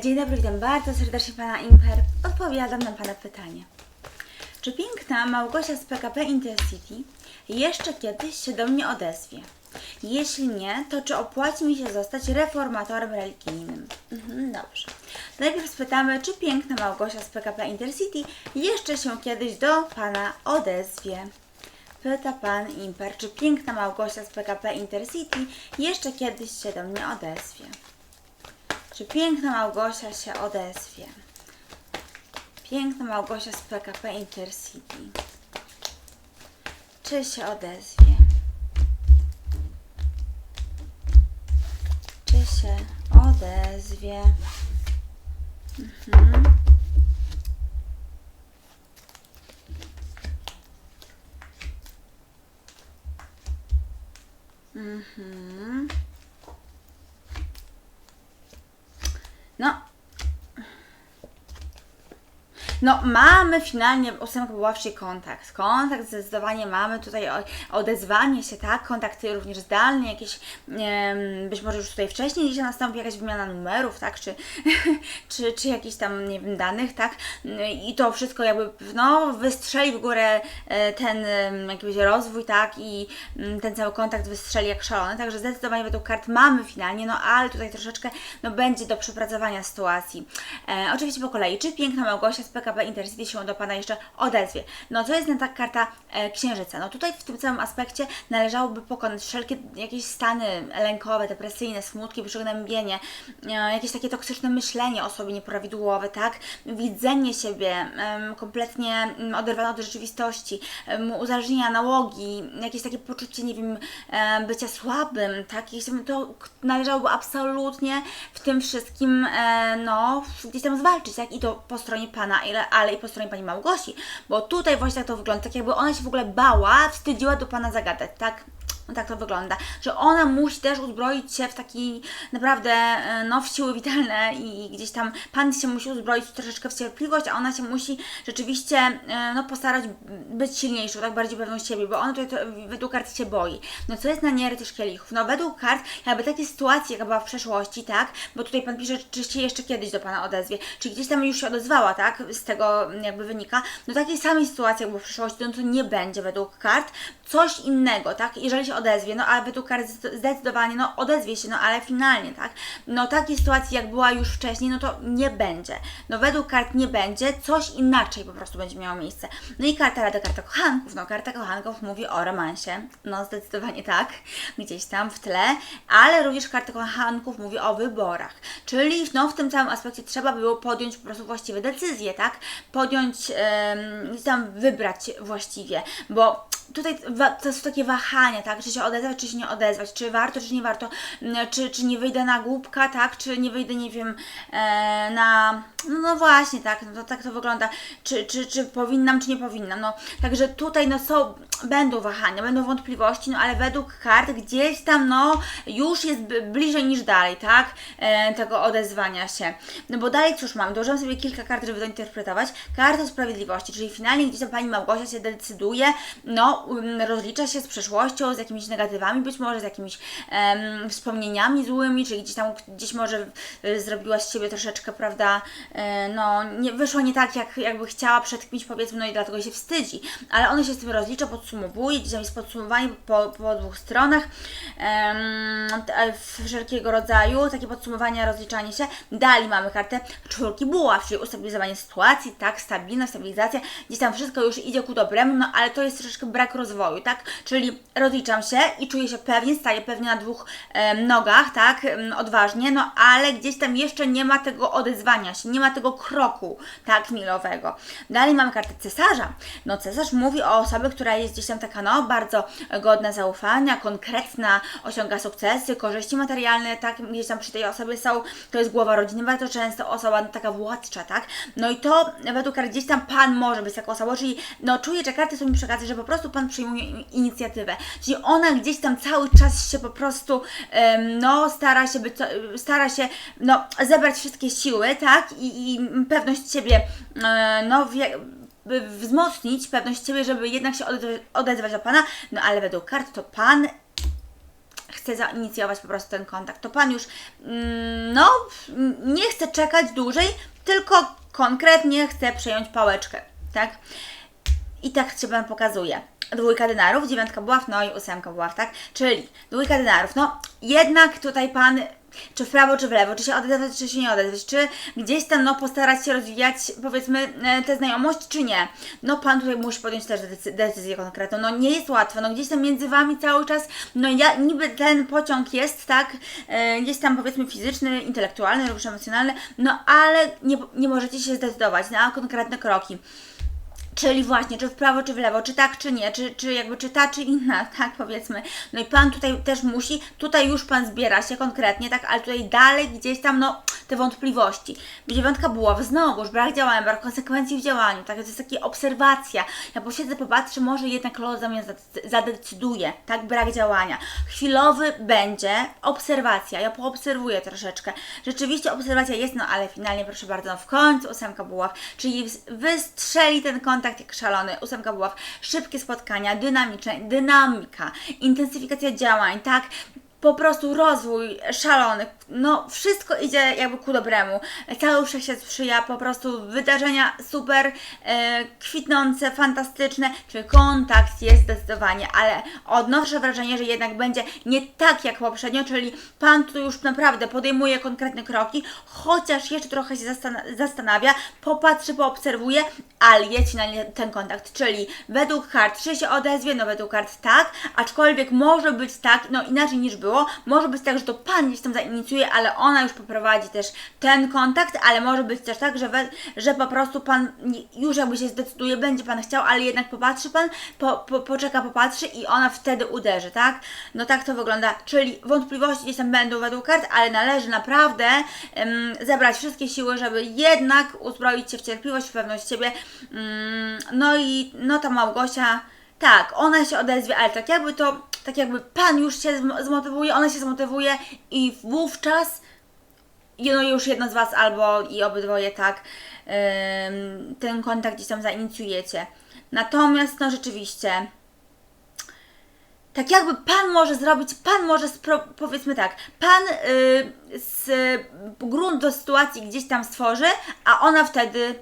Dzień dobry, witam bardzo serdecznie Pana Imper. Odpowiadam na Pana pytanie. Czy piękna Małgosia z PKP Intercity jeszcze kiedyś się do mnie odezwie? Jeśli nie, to czy opłaci mi się zostać reformatorem religijnym? Mhm, dobrze. Najpierw spytamy, czy piękna Małgosia z PKP Intercity jeszcze się kiedyś do Pana odezwie? Pyta Pan Imper, czy piękna Małgosia z PKP Intercity jeszcze kiedyś się do mnie odezwie? Czy piękna Małgosia się odezwie? Piękna Małgosia z PKP Intercity. Czy się odezwie? Czy się odezwie? Mhm. Mhm. No. No, mamy finalnie ósemkę wywoławczej kontakt. Kontakt zdecydowanie mamy tutaj odezwanie się, tak? Kontakty również zdalne, jakieś być może już tutaj wcześniej gdzieś nastąpi jakaś wymiana numerów, tak? Czy, czy, czy jakichś tam, nie wiem, danych, tak? I to wszystko jakby, no, wystrzeli w górę e, ten jakiś rozwój, tak? I mm, ten cały kontakt wystrzeli jak szalony, także zdecydowanie według kart mamy finalnie, no ale tutaj troszeczkę, no, będzie do przepracowania sytuacji. E, oczywiście po kolei, czy piękna Małgosia z PKP Intercity się do Pana jeszcze odezwie? No to jest na tak karta e, Księżyca. No tutaj w tym całym aspekcie należałoby pokonać wszelkie jakieś stany lękowe, depresyjne, smutki, przygnębienie, e, jakieś takie toksyczne myślenie o sobie nieprawidłowe, tak? Widzenie siebie em, kompletnie em, oderwane od rzeczywistości, em, uzależnienia, nałogi, jakieś takie poczucie, nie wiem, e, bycia słabym, tak? To należałoby absolutnie w tym wszystkim, e, no, gdzieś tam zwalczyć, tak? I to po stronie Pana, ale, ale i po stronie Pani Małgosi, bo tutaj właśnie tak to wygląda, tak jakby ona się w ogóle bała, wstydziła do Pana zagadać, tak? No tak to wygląda, że ona musi też uzbroić się w taki naprawdę, e, no, w siły witalne i gdzieś tam Pan się musi uzbroić troszeczkę w cierpliwość, a ona się musi rzeczywiście, e, no, postarać być silniejszą, tak bardziej pewną siebie, bo ona tutaj według kart się boi. No co jest na nie też kielichów? No według kart jakby takie sytuacje, jaka była w przeszłości, tak? Bo tutaj Pan pisze, czy się jeszcze kiedyś do Pana odezwie, czy gdzieś tam już się odezwała, tak? Z tego jakby wynika. No takiej samej sytuacji, jak w przeszłości, no to nie będzie według kart. Coś innego, tak? Jeżeli się odezwie, no ale według zde- zdecydowanie, no odezwie się, no ale finalnie, tak? No takiej sytuacji, jak była już wcześniej, no to nie będzie. No według kart nie będzie, coś inaczej po prostu będzie miało miejsce. No i karta Rada, karta kochanków, no karta kochanków mówi o romansie, no zdecydowanie tak, gdzieś tam w tle, ale również karta kochanków mówi o wyborach, czyli no w tym całym aspekcie trzeba było podjąć po prostu właściwe decyzje, tak? Podjąć, gdzieś tam wybrać właściwie, bo tutaj to są takie wahania, tak? Czy się odezwać, czy się nie odezwać, czy warto, czy nie warto, m, czy, czy nie wyjdę na głupka, tak? Czy nie wyjdę, nie wiem, e, na... No, no właśnie, tak, no to tak to wygląda, czy, czy, czy powinnam, czy nie powinnam, no. Także tutaj, no są, będą wahania, będą wątpliwości, no ale według kart gdzieś tam, no, już jest bliżej niż dalej, tak? E, tego odezwania się. No bo dalej cóż mam, dołożyłam sobie kilka kart, żeby to interpretować. Karta sprawiedliwości, czyli finalnie gdzieś tam Pani Małgosia się decyduje, no, rozlicza się z przeszłością, z jakimiś negatywami, być może z jakimiś em, wspomnieniami złymi, czyli gdzieś tam, gdzieś może y, zrobiła z siebie troszeczkę, prawda, e, no, nie, wyszło nie tak, jak, jakby chciała przed kimś, powiedzmy, no i dlatego się wstydzi, ale one się z tym rozlicza, podsumowuje, gdzieś tam jest podsumowanie po, po dwóch stronach, w wszelkiego rodzaju, takie podsumowania, rozliczanie się. Dalej mamy kartę czwórki buław, czyli ustabilizowanie sytuacji, tak, stabilność, stabilizacja, gdzieś tam wszystko już idzie ku dobremu, no ale to jest troszeczkę brak rozwoju, tak, czyli rozliczam się i czuję się pewnie, staję pewnie na dwóch nogach, tak, odważnie, no ale gdzieś tam jeszcze nie ma tego odezwania się, nie ma tego kroku, tak, milowego. Dalej mamy kartę cesarza. No cesarz mówi o osobie, która jest gdzieś tam taka, no, bardzo godna zaufania, konkretna, osiąga sukcesy, korzyści materialne, tak, gdzieś tam przy tej osobie są, to jest głowa rodziny, bardzo często osoba no, taka władcza, tak, no i to według kart gdzieś tam Pan może być taką osobą, czyli no czuję, że karty są mi przekazy, że po prostu Pan przyjmuje in- inicjatywę, czyli ona gdzieś tam cały czas się po prostu, em, no, stara się być, stara się, no, zebrać wszystkie siły, tak, i, i pewność siebie, e, no, wie, by wzmocnić pewność siebie, żeby jednak się odezwać, do Pana, no ale według kart to Pan chce zainicjować po prostu ten kontakt. To Pan już, mm, no, nie chce czekać dłużej, tylko konkretnie chce przejąć pałeczkę, tak? I tak się Pan pokazuje. Dwójka denarów, dziewiątka buław, no i ósemka buław, tak? Czyli dwójka denarów, no jednak tutaj Pan czy w prawo, czy w lewo, czy się odezwać, czy się nie odezwać, czy gdzieś tam no, postarać się rozwijać, powiedzmy, e, tę znajomość, czy nie. No Pan tutaj musi podjąć też decy- decyzję konkretną. No nie jest łatwo, no gdzieś tam między Wami cały czas, no ja, niby ten pociąg jest, tak, e, gdzieś tam powiedzmy fizyczny, intelektualny lub emocjonalny, no ale nie, nie możecie się zdecydować na konkretne kroki. Czyli właśnie, czy w prawo, czy w lewo, czy tak, czy nie, czy, czy jakby czy ta, czy inna, tak powiedzmy. No i Pan tutaj też musi, tutaj już Pan zbiera się konkretnie, tak, ale tutaj dalej gdzieś tam, no, te wątpliwości. Dziewiątka buław, znowuż, brak działania, brak konsekwencji w działaniu, tak, to jest taka obserwacja. Ja posiedzę, popatrzę, może jednak los za mnie zade- zadecyduje, tak, brak działania. Chwilowy będzie obserwacja, ja poobserwuję troszeczkę. Rzeczywiście obserwacja jest, no ale finalnie, proszę bardzo, no w końcu ósemka buław, czyli wystrzeli ten kontakt jak szalony, ósemka buław, szybkie spotkania, dynamiczne, dynamika, intensyfikacja działań, tak, po prostu rozwój szalony, no wszystko idzie jakby ku dobremu. Cały wszechświat sprzyja, po prostu wydarzenia super e, kwitnące, fantastyczne, czyli kontakt jest zdecydowanie, ale odnoszę wrażenie, że jednak będzie nie tak jak poprzednio, czyli Pan tu już naprawdę podejmuje konkretne kroki, chociaż jeszcze trochę się zastan- zastanawia, popatrzy, poobserwuje, ale jest finalnie ten kontakt, czyli według kart, czy się odezwie, no według kart tak, aczkolwiek może być tak, no inaczej niż było, może być tak, że to Pan gdzieś tam zainicjuje, ale ona już poprowadzi też ten kontakt, ale może być też tak, że, we, że po prostu Pan już jakby się zdecyduje, będzie Pan chciał, ale jednak popatrzy Pan, po, po, poczeka, popatrzy i ona wtedy uderzy, tak? No tak to wygląda, czyli wątpliwości gdzieś tam będą według kart, ale należy naprawdę zebrać wszystkie siły, żeby jednak uzbroić się w cierpliwość, w pewność siebie, mm, no i no ta Małgosia tak, ona się odezwie, ale tak jakby to, tak jakby Pan już się zm- zmotywuje, ona się zmotywuje i wówczas no już jedna z Was albo i obydwoje tak ten kontakt gdzieś tam zainicjujecie. Natomiast no rzeczywiście tak jakby Pan może zrobić, Pan może, powiedzmy tak, Pan y, z grunt do sytuacji gdzieś tam stworzy, a ona wtedy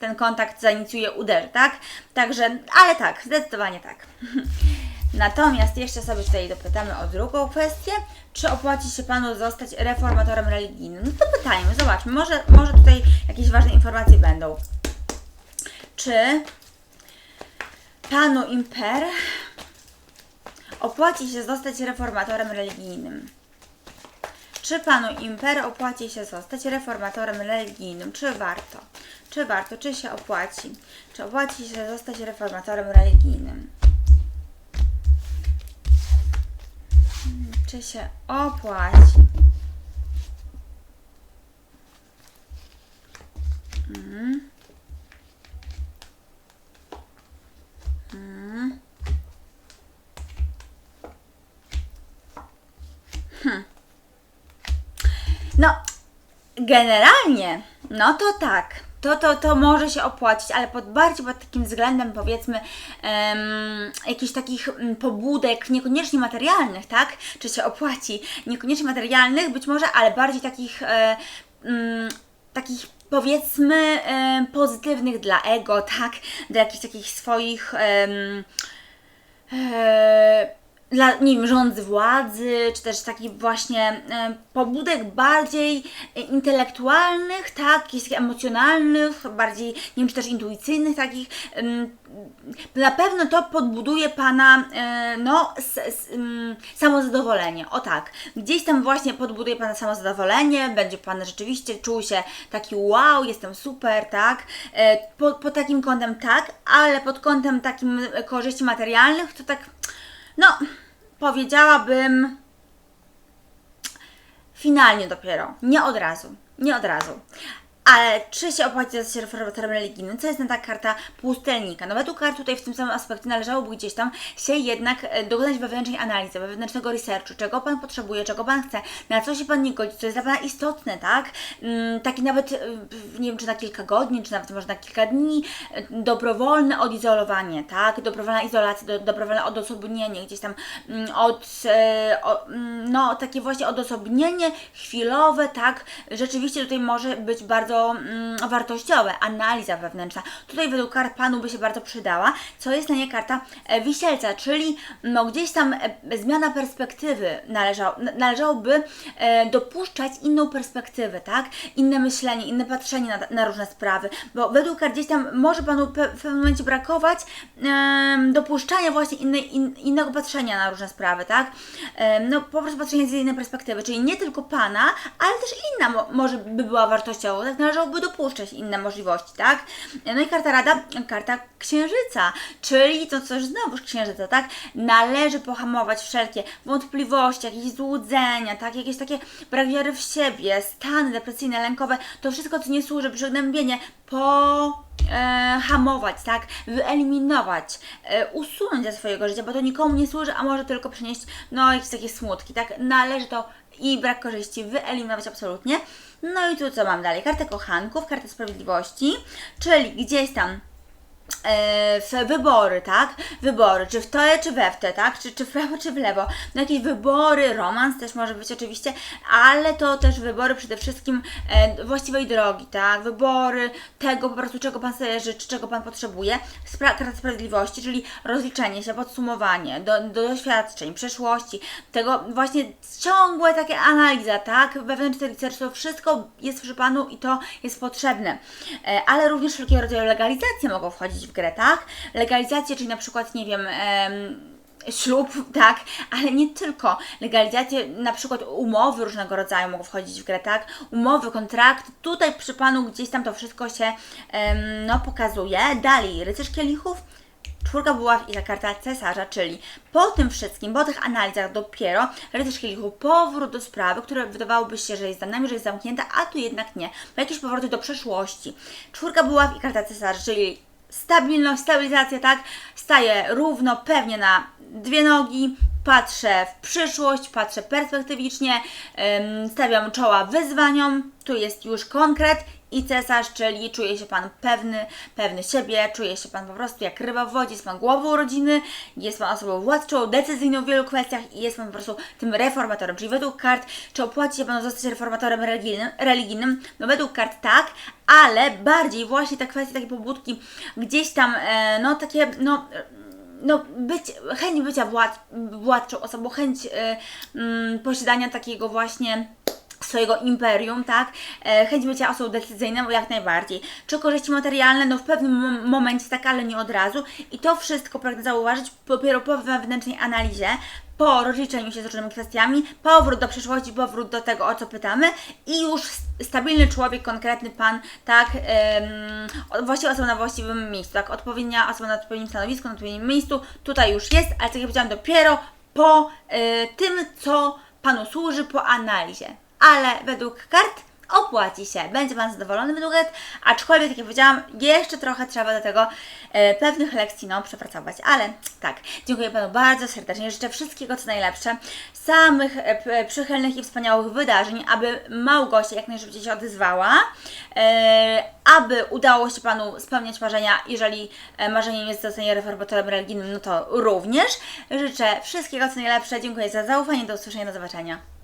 ten kontakt zainicjuje, uderzy, tak? Także, ale tak, zdecydowanie tak. Natomiast jeszcze sobie tutaj dopytamy o drugą kwestię. Czy opłaci się Panu zostać reformatorem religijnym? No to pytajmy, zobaczmy. Może, może tutaj jakieś ważne informacje będą. Czy Panu Imper opłaci się zostać reformatorem religijnym? Czy Panu Imper opłaci się zostać reformatorem religijnym? Czy warto? Czy warto? Czy się opłaci? Czy opłaci się zostać reformatorem religijnym? Czy się opłaci? Mm. Mm. Hmm. No, generalnie, no to tak. To, to, to może się opłacić, ale pod, bardziej pod takim względem, powiedzmy, em, jakichś takich mm, pobudek, niekoniecznie materialnych, tak? Czy się opłaci? Niekoniecznie materialnych, być może, ale bardziej takich, e, mm, takich powiedzmy, pozytywnych dla ego, tak? Dla jakichś takich swoich. e, dla, nie wiem, rządzy władzy, czy też takich właśnie e, pobudek bardziej e, intelektualnych, tak, jakichś emocjonalnych, bardziej, nie wiem, czy też intuicyjnych takich. na pewno to podbuduje Pana, e, no, samozadowolenie, o tak. Gdzieś tam właśnie podbuduje Pana samozadowolenie, będzie Pan rzeczywiście czuł się taki wow, jestem super, tak. E, po, pod takim kątem tak, ale pod kątem takim korzyści materialnych to tak no, powiedziałabym finalnie dopiero, nie od razu, nie od razu. Ale czy się opłaci zostać reformatorem religijnym? Co jest na ta karta pustelnika? No według kart tutaj w tym samym aspekcie należałoby gdzieś tam się jednak e, dokonać wewnętrznej analizy, wewnętrznego researchu, czego Pan potrzebuje, czego Pan chce, na co się Pan nie godzi, co jest dla Pana istotne, tak? Mm, Taki nawet, e, nie wiem, czy na kilka godzin, czy nawet może na kilka dni, e, dobrowolne odizolowanie, tak? Dobrowolna izolacja, do, dobrowolne odosobnienie, gdzieś tam mm, od, mm, no takie właśnie odosobnienie chwilowe, tak? Rzeczywiście tutaj może być bardzo mm, wartościowe, analiza wewnętrzna. Tutaj według kart Panu by się bardzo przydała, co jest na nie karta e, wisielca, czyli no gdzieś tam e, zmiana perspektywy należał, należałoby e, dopuszczać inną perspektywę, tak? Inne myślenie, inne patrzenie na, na różne sprawy, bo według kart gdzieś tam może Panu pe, w pewnym momencie brakować em, dopuszczania właśnie innej, in, innego patrzenia na różne sprawy, tak? Em, no po prostu patrzenia z innej perspektywy, czyli nie tylko Pana, ale też inna mo, może by była wartościowa, tak? Należałoby dopuszczać inne możliwości, tak? No i karta rada, karta księżyca, czyli to coś znowuż księżyca, tak? Należy pohamować wszelkie wątpliwości, jakieś złudzenia, tak? Jakieś takie brak wiary w siebie, stany depresyjne, lękowe, to wszystko, co nie służy, przygnębienie, po e, hamować, tak? Wyeliminować, e, usunąć ze swojego życia, bo to nikomu nie służy, a może tylko przynieść no jakieś takie smutki, tak? Należy to i brak korzyści wyeliminować absolutnie. No i tu co mam dalej? Kartę kochanków, kartę sprawiedliwości, czyli gdzieś tam w wybory, tak? Wybory, czy w to, czy we w te, tak? Czy, czy w prawo, czy w lewo. No jakieś wybory, romans też może być oczywiście, ale to też wybory przede wszystkim e, właściwej drogi, tak? Wybory tego po prostu, czego Pan sobie życzy, czego Pan potrzebuje. Spra- sprawiedliwości, czyli rozliczenie się, podsumowanie do, do doświadczeń, przeszłości, tego właśnie ciągłe takie analiza, tak? Wewnętrzny research, to wszystko jest przy Panu i to jest potrzebne. E, ale również wszelkiego rodzaju legalizacje mogą wchodzić w grę, tak? Legalizacje, czyli na przykład, nie wiem, em, ślub, tak, ale nie tylko. Legalizacje, na przykład umowy różnego rodzaju mogą wchodzić w grę, tak? Umowy, kontrakty, tutaj przy Panu gdzieś tam to wszystko się, no, pokazuje. Dalej, rycerz kielichów, Czwórka buław i ta karta cesarza, czyli po tym wszystkim, po tych analizach dopiero rycerz kielichu powrót do sprawy, która wydawałoby się, że jest za nami, że jest zamknięta, a tu jednak nie. Jakieś powroty do przeszłości. Czwórka buław i karta cesarza, czyli stabilność, stabilizacja, tak? Staję równo, pewnie na dwie nogi, patrzę w przyszłość, patrzę perspektywicznie, stawiam czoła wyzwaniom, tu jest już konkret i cesarz, czyli czuje się Pan pewny, pewny siebie, czuje się Pan po prostu jak ryba w wodzie, jest Pan głową rodziny, jest Pan osobą władczą, decyzyjną w wielu kwestiach i jest Pan po prostu tym reformatorem, czyli według kart, czy opłaci się Panu zostać reformatorem religijnym, religijnym? No według kart tak, ale bardziej właśnie te kwestie, takie pobudki, gdzieś tam, e, no takie, no no, być, chęć bycia wład, władczą osobą, chęć y, mm, posiadania takiego właśnie swojego imperium, tak? E, chęć bycia osobą decyzyjną, jak najbardziej. Czy korzyści materialne? No w pewnym mom- momencie tak, ale nie od razu. I to wszystko pragnę zauważyć dopiero po wewnętrznej analizie, po rozliczeniu się z różnymi kwestiami, powrót do przeszłości, powrót do tego, o co pytamy i już stabilny człowiek, konkretny pan, tak, um, właściwa osoba na właściwym miejscu, tak, odpowiednia osoba na odpowiednim stanowisku, na odpowiednim miejscu, tutaj już jest, ale tak jak powiedziałam, dopiero po y, tym, co panu służy, po analizie. Ale według kart opłaci się, będzie Pan zadowolony kart, aczkolwiek, tak jak powiedziałam, jeszcze trochę trzeba do tego e, pewnych lekcji no, przepracować. Ale tak, dziękuję Panu bardzo serdecznie, życzę wszystkiego co najlepsze, samych e, p- przychylnych i wspaniałych wydarzeń, aby Małgosia jak najszybciej się odezwała, e, aby udało się Panu spełniać marzenia, jeżeli e, marzeniem jest zostanie reformatorem religijnym, no to również. Życzę wszystkiego co najlepsze, dziękuję za zaufanie, do usłyszenia, do zobaczenia.